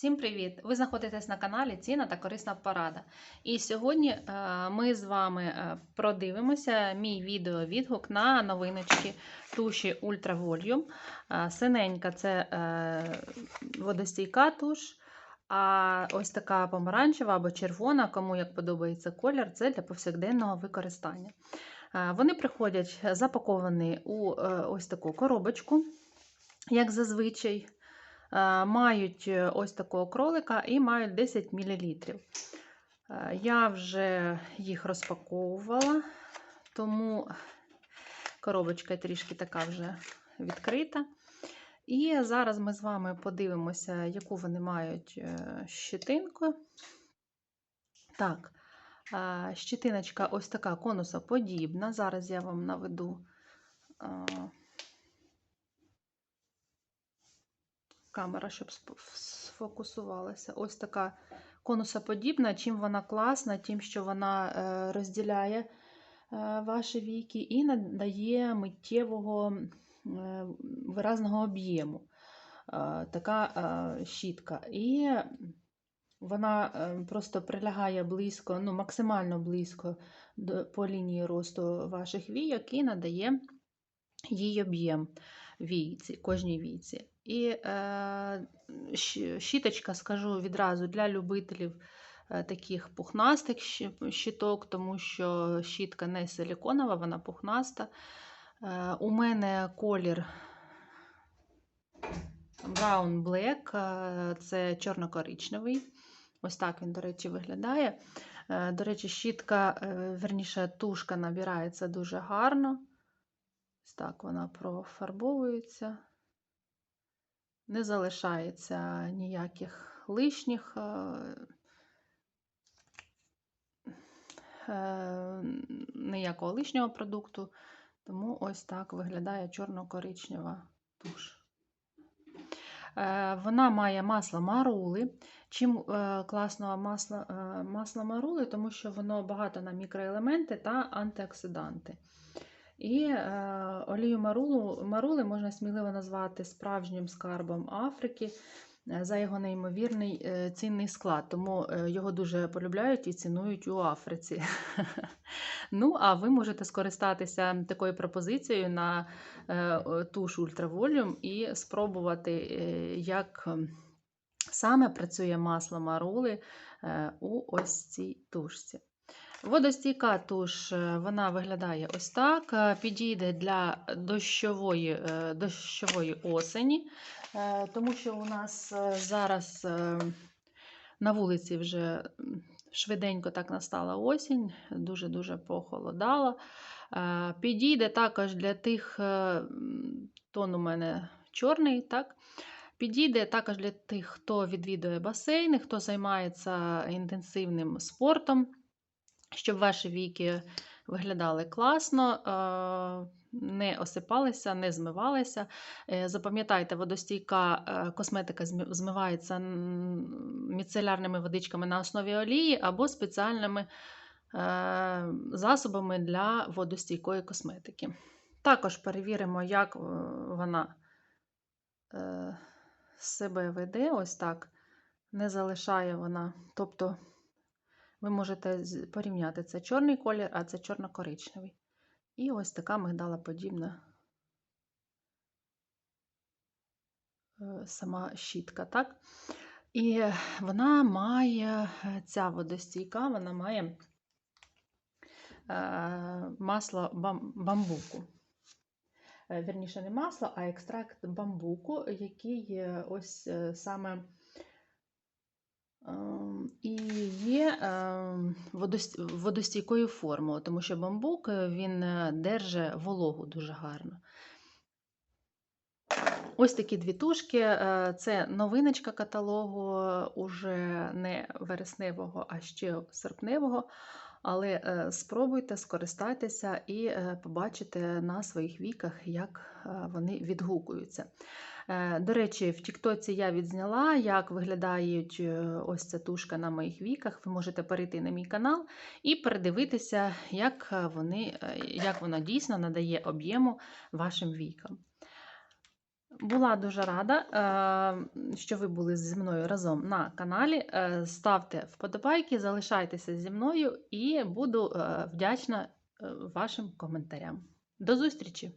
Всім привіт! Ви знаходитесь на каналі Ціна та корисна порада. І сьогодні е, ми з вами е, продивимося мій відео-відгук на новиночки туші Ultra Volume. Е, Синенька це водостійка туш, а ось така помаранчева або червона, кому як подобається колір, це для повсякденного використання. Вони приходять запаковані у ось таку коробочку, як зазвичай. Е, Мають е, ось такого кролика і мають 10 мл. Я вже їх розпаковувала, тому коробочка трішки така вже відкрита. І зараз ми з вами подивимося, яку вони мають е, щитинку. Так, е, щитиночка ось така конусоподібна. Зараз я вам наведу. Камера, щоб сфокусувалася. Ось така конусоподібна. Чим вона класна, тим, що вона е, розділяє е, ваші віки і надає миттєвого е, виразного об'єму. Така щітка. І вона просто прилягає близько, ну, максимально близько по лінії росту ваших війок і надає їй об'єм війці, кожній війці. І е, щіточка, скажу відразу, для любителів е, таких пухнастих щіток, тому що щітка не силіконова, вона пухнаста. Е, у мене колір Brown Black, е, це чорно-коричневий. Ось так він, до речі, виглядає. Е, До речі, щітка, верніше, тушка набирається дуже гарно. Ось так вона профарбовується. Не залишається ніяких лишніх. е, е, ніякого лишнього продукту. Тому ось так виглядає чорно-коричнева туш. Е, Вона має масло марули. Чим класно масло, масло марули, тому що воно багато на мікроелементи та антиоксиданти. І е, олію марулу, марули можна сміливо назвати справжнім скарбом Африки е, за його неймовірний е, цінний склад. Тому е, його дуже полюбляють і цінують у Африці. Ну, а ви можете скористатися такою пропозицією на е, туш Ультраволюм і спробувати, е, як саме працює масло марули е, у ось цій тушці. Водостійка туш, е, вона виглядає ось так. е, Підійде для дощової, е, дощової осені, тому що у нас зараз на вулиці вже швиденько так настала осінь, дуже-дуже похолодало. Підійде також для тих, тон у мене чорний, так? Підійде також для тих, хто відвідує басейни, хто займається інтенсивним спортом щоб ваші віки виглядали класно, е, не осипалися, не змивалися. Е, Запам'ятайте, водостійка е, косметика змивається міцелярними водичками на основі олії або спеціальними засобами для водостійкої косметики. Також перевіримо, як вона себе веде. Ось так. Не залишає вона. Тобто ви можете порівняти це чорний колір, а це чорно-коричневий. І ось така мигдалоподібна е, сама щітка, так? І вона має, е, ця водостійка, вона має е, масло бамбуку. Вірніше, не масло, а екстракт бамбуку, який ось саме І є ем, водостійкою формою, тому що бамбук е, він е, держить вологу дуже гарно. Ось такі дві тушки. е, Це новиночка каталогу, уже не вересневого, а ще серпневого. Але е, спробуйте скористатися і е, побачите на своїх віках, як е, вони відгукуються. До речі, в Тіктоці я відзняла, як виглядають ось ця тушка на моїх віках. Ви можете перейти на мій канал і передивитися, як, вони, як вона дійсно надає об'єму вашим вікам. Була дуже рада, е, що ви були зі мною разом на каналі. Е, Ставте вподобайки, залишайтеся зі мною і буду е, вдячна вашим коментарям. До зустрічі!